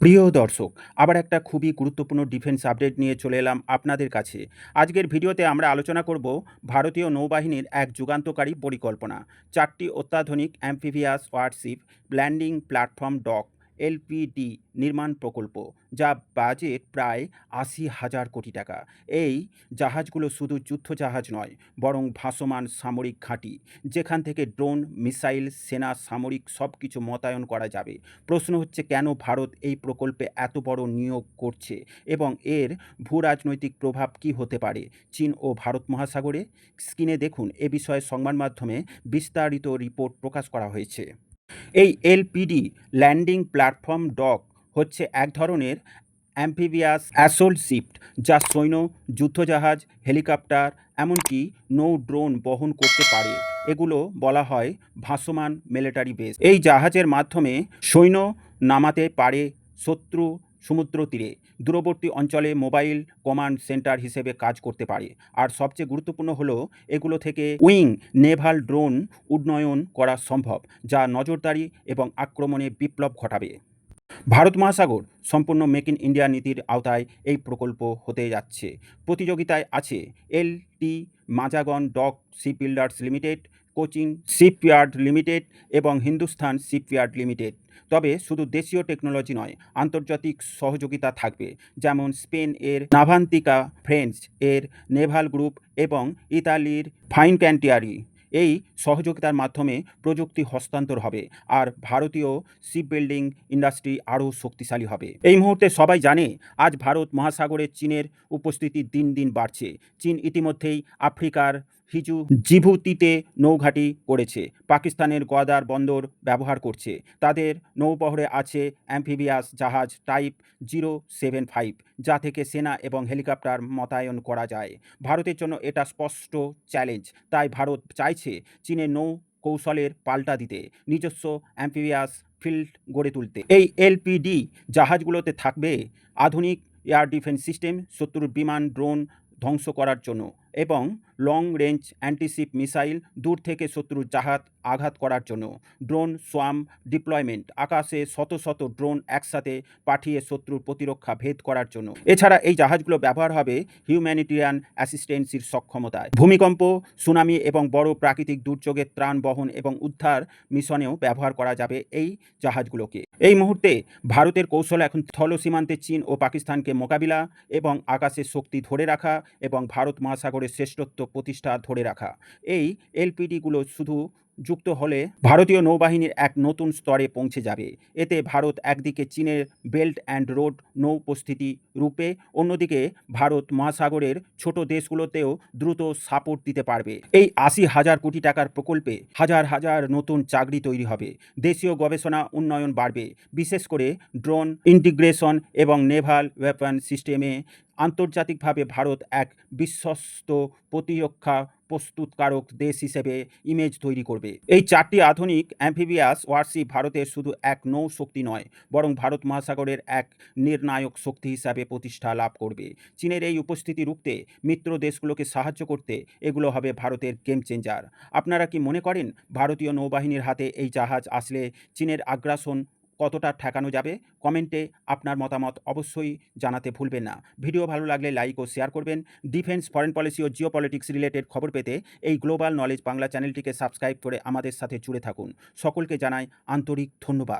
প্রিয় দর্শক, আবার একটা খুবই গুরুত্বপূর্ণ ডিফেন্স আপডেট নিয়ে চলে এলাম আপনাদের কাছে। আজকের ভিডিওতে আমরা আলোচনা করব ভারতীয় নৌবাহিনীর এক যুগান্তকারী পরিকল্পনা, চারটি অত্যাধুনিক amphibious warship landing platform dock LPD নির্মাণ প্রকল্প, যা বাজেট প্রায় আশি হাজার কোটি টাকা। এই জাহাজগুলো শুধু যুদ্ধ জাহাজ নয়, বরং ভাসমান সামরিক ঘাঁটি, যেখান থেকে ড্রোন, মিসাইল, সেনা, সামরিক সব কিছু মোতায়েন করা যাবে। প্রশ্ন হচ্ছে, কেন ভারত এই প্রকল্পে এত বড় নিয়োগ করছে এবং এর ভূ রাজনৈতিক প্রভাব কী হতে পারে? চীন ও ভারত মহাসাগরে? স্ক্রিনে দেখুন, এ বিষয়ে সংবাদ মাধ্যমে বিস্তারিত রিপোর্ট প্রকাশ করা হয়েছে। এই এলপিডি ল্যান্ডিং প্ল্যাটফর্ম ডক হচ্ছে এক ধরনের অ্যাম্ফিবিয়াস অ্যাসোল শিফট যা সৈন্য, যুদ্ধজাহাজ, হেলিকপ্টার, এমনকি নৌ ড্রোন বহন করতে পারে। এগুলো বলা হয় ভাসমান মিলিটারি বেস। এই জাহাজের মাধ্যমে সৈন্য নামাতে পারে, শত্রু সমুদ্র তীরে। দূরবর্তী অঞ্চলে মোবাইল কমান্ড সেন্টার হিসেবে কাজ করতে পারে। আর সবচেয়ে গুরুত্বপূর্ণ হলো, এগুলো থেকে উইং, নেভাল ড্রোন উন্নয়ন করা সম্ভব, যা নজরদারি এবং আক্রমণে বিপ্লব ঘটাবে। ভারত মহাসাগর সম্পূর্ণ মেক ইন ইন্ডিয়া নীতির আওতায় এই প্রকল্প হতে যাচ্ছে। প্রতিযোগিতায় আছে L T Mazagon dock ship builders limited Cochin shipyard limited এবং হিন্দুস্থান শিপইয়ার্ড লিমিটেড। তবে শুধু দেশীয় টেকনোলজি নয়, আন্তর্জাতিক সহযোগিতা থাকবে, যেমন স্পেন এর নাভান্তিকা, ফ্রেঞ্চ এর নেভাল গ্রুপ এবং ইতালির ফাইন ক্যান্টিয়ারি এই সহযোগিতার মাধ্যমে প্রযুক্তি হস্তান্তর হবে আর ভারতীয় শিপ বিল্ডিং ইন্ডাস্ট্রি আরও শক্তিশালী হবে। এই মুহূর্তে সবাই জানে, আজ ভারত মহাসাগরে চীনের উপস্থিতি দিন দিন বাড়ছে। চীন ইতিমধ্যেই আফ্রিকার হিজু জিভুতিতে নৌঘাঁটি করেছে। পাকিস্তানের গোয়াদার বন্দর ব্যবহার করছে। তাদের নৌবহরে আছে অ্যাম্ফিবিয়াস জাহাজ টাইপ জিরো সেভেন ফাইভ, যা থেকে সেনা এবং হেলিকপ্টার মোতায়েন করা যায়। ভারতের জন্য এটা স্পষ্ট চ্যালেঞ্জ, তাই ভারত চাইছে চীনের নৌ কৌশলের পাল্টা দিতে, নিজস্ব অ্যাম্ফিবিয়াস ফিল্ড গড়ে তুলতে। এই এলপিডি জাহাজগুলোতে থাকবে আধুনিক এয়ার ডিফেন্স সিস্টেম, শত্রুর বিমান, ড্রোন ধ্বংস করার জন্য। এবং লং রেঞ্জ অ্যান্টিশিপ মিসাইল দূর থেকে শত্রুর জাহাজ আঘাত করার জন্য। Drone swarm deployment. আকাশে শত শত ড্রোন একসাথে পাঠিয়ে শত্রুর প্রতিরক্ষা ভেদ করার জন্য। এছাড়া এই জাহাজগুলো ব্যবহার হবে হিউম্যানিটেরিয়ান অ্যাসিস্ট্যান্সির সক্ষমতায়। ভূমিকম্প, সুনামি এবং বড় প্রাকৃতিক দুর্যোগের ত্রাণ বহন এবং উদ্ধার মিশনেও ব্যবহার করা যাবে এই জাহাজগুলোকে। এই মুহূর্তে ভারতের কৌশল এখন স্থল সীমান্তে চীন ও পাকিস্তানকে মোকাবিলা এবং আকাশের শক্তি ধরে রাখা এবং ভারত মহাসাগরের শ্রেষ্ঠত্ব প্রতিষ্ঠা ধরে রাখা। এই এলপিডিগুলো শুধু যুক্ত হলে ভারতীয় নৌবাহিনীর এক নতুন স্তরে পৌঁছে যাবে। এতে ভারত একদিকে চীনের বেল্ট অ্যান্ড রোড নৌ উপস্থিতি রূপে, অন্যদিকে ভারত মহাসাগরের ছোট দেশগুলোতেও দ্রুত সাপোর্ট দিতে পারবে। এই আশি হাজার কোটি টাকার প্রকল্পে হাজার হাজার নতুন চাকরি তৈরি হবে। দেশীয় গবেষণা উন্নয়ন বাড়বে। বিশেষ করে ড্রোন ইন্টিগ্রেশন এবং নেভাল ওয়েপন সিস্টেমে আন্তর্জাতিকভাবে ভারত এক বিশ্বস্ত প্রতিরক্ষা প্রস্তুতকারক দেশ হিসেবে ইমেজ তৈরি করবে। এই চারটি আধুনিক অ্যাম্ফিবিয়াস ওয়ারশিপ ভারতের শুধু এক নৌ শক্তি নয়, বরং ভারত মহাসাগরের এক নির্ণায়ক শক্তি হিসাবে প্রতিষ্ঠা লাভ করবে। চীনের এই উপস্থিতি রুখতে মিত্র দেশগুলোকে সাহায্য করতে এগুলো হবে ভারতের গেম চেঞ্জার আপনারা কি মনে করেন, ভারতীয় নৌবাহিনীর হাতে এই জাহাজ আসলে চীনের আগ্রাসন কতটা ঠেকানো যাবে? কমেন্টে আপনার মতামত অবশ্যই জানাতে ভুলবেন না। ভিডিও ভালো লাগলে লাইক ও শেয়ার করবেন। ডিফেন্স, ফরেন পলিসি ও জিও পলিটিক্স রিলেটেড খবর পেতে এই গ্লোবাল নলেজ বাংলা চ্যানেলটিকে সাবস্ক্রাইব করে আমাদের সাথে জুড়ে থাকুন। সকলকে জানাই আন্তরিক ধন্যবাদ।